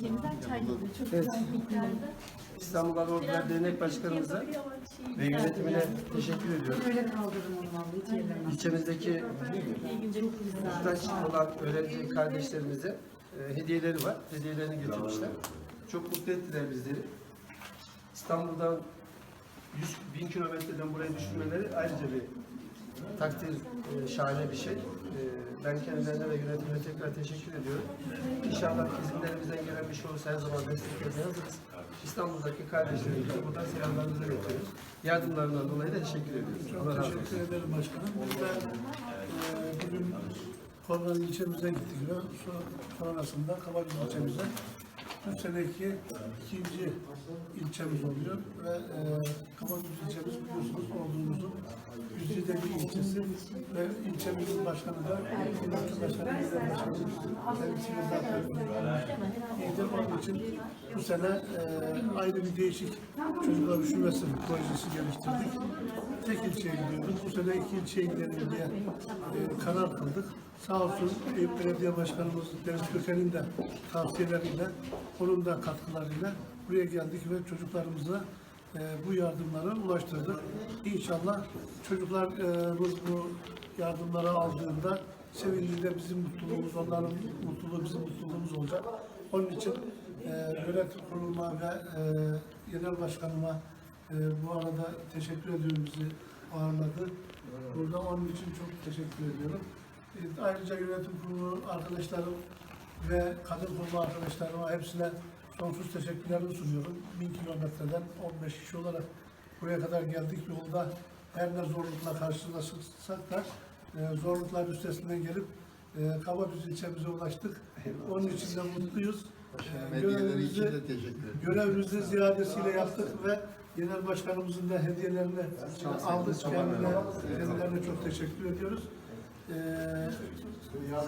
ilçemizden çay geliyor. Çok Evet. güzel miktarda. İstanbul Ordular Dernek Başkanımıza ve yönetimine teşekkür ediyorum. Öyle kaldırdım onu vallahi hiç yerlemem. İlçemizdeki muhtaç olan öğrenci kardeşlerimize e, hediyeleri var. Hediyelerini getirmişler. Çok mutlu ettiler bizleri. İstanbul'dan 100 bin kilometreden buraya düşürmeleri ayrıca bir takdir, e, şahane bir şey. E, ben kendilerine ve yönetimine tekrar teşekkür ediyorum. İnşallah izinlerimizden gelen bir şey olursa her zaman desteklemeye hazırız. İstanbul'daki kardeşlerimize buradan selamlarımızı iletiyoruz. Yardımlarından dolayı da teşekkür ediyoruz. Allah razı olsun. Teşekkür ederim başkanım. Biz de e, bugün Korgan ilçemize gittik sonrasında Kabaklı ilçemize bu seneki ikinci ilçemiz oluyor ve e, Kabaklı ilçemiz biliyorsunuz olduğumuzun güzide bir ilçesi ve ilçemizin başkanı da yönetim başkanı bizden başkanımız. Kendisini zaten. Onun için bu sene e, ayrı bir değişik çocuklar üşümesin projesi geliştirdik. Tek ilçeye gidiyorduk. Bu sene iki ilçeye gidelim diye e, karar kıldık. Sağ olsun Eyüp Belediye Başkanımız Deniz Köken'in de tavsiyeleriyle, onun da katkılarıyla buraya geldik ve çocuklarımıza e, bu yardımları ulaştırdık. İnşallah çocuklarımız bu yardımları aldığında sevindiğinde bizim mutluluğumuz, onların mutluluğu bizim mutluluğumuz olacak. Onun için e, yönetim kuruluma ve e, genel başkanıma e, bu arada teşekkür ediyorum bizi ağırladı. Burada onun için çok teşekkür ediyorum. E, ayrıca yönetim kurulu arkadaşlarım ve kadın kurulu arkadaşlarıma hepsine sonsuz teşekkürlerimi sunuyorum. Bin kilometreden 15 kişi olarak buraya kadar geldik. Yolda her ne zorlukla karşılaşırsak da e, zorluklar üstesinden gelip e, Kabadüz ilçemize ulaştık. Onun için de mutluyuz. E, için görevimizi-. Görevimizi ziyadesiyle yaptık ve Genel Başkanımızın da hediyelerini aldık. Kendilerine çok teşekkür ediyoruz. Ee,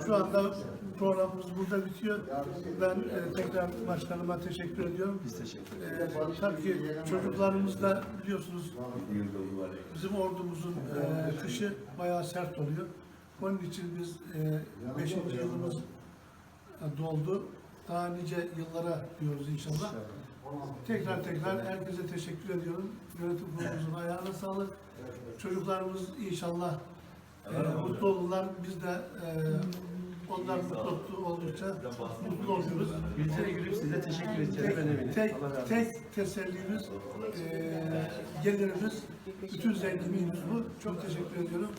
şu anda programımız burada bitiyor. Ben e, tekrar başkanıma teşekkür ediyorum. Biz teşekkür ederiz. Ee, tabii ki çocuklarımız da biliyorsunuz bizim ordumuzun e, kışı bayağı sert oluyor. Onun için biz 5. yılımız e, doldu. Daha nice yıllara diyoruz inşallah. Tekrar tekrar herkese teşekkür ediyorum. Yönetim kurulumuzun ayağına sağlık. Çocuklarımız inşallah e, mutlu olurlar. Biz de e, onlar mutlu oldukça mutlu oluyoruz. Yüzlere gülüp size teşekkür edeceğiz. Tek, olsun. tek tesellimiz, e, gelirimiz, bütün zenginliğimiz bu. Çok teşekkür ediyorum.